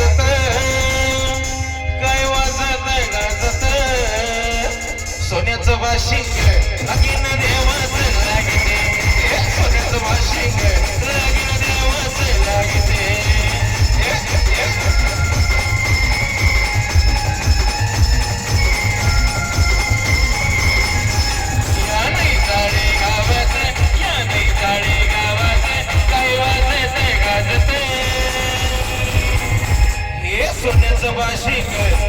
गाजत काय वाजत गाजत सोन्याचं वाशिंग सोन्याचं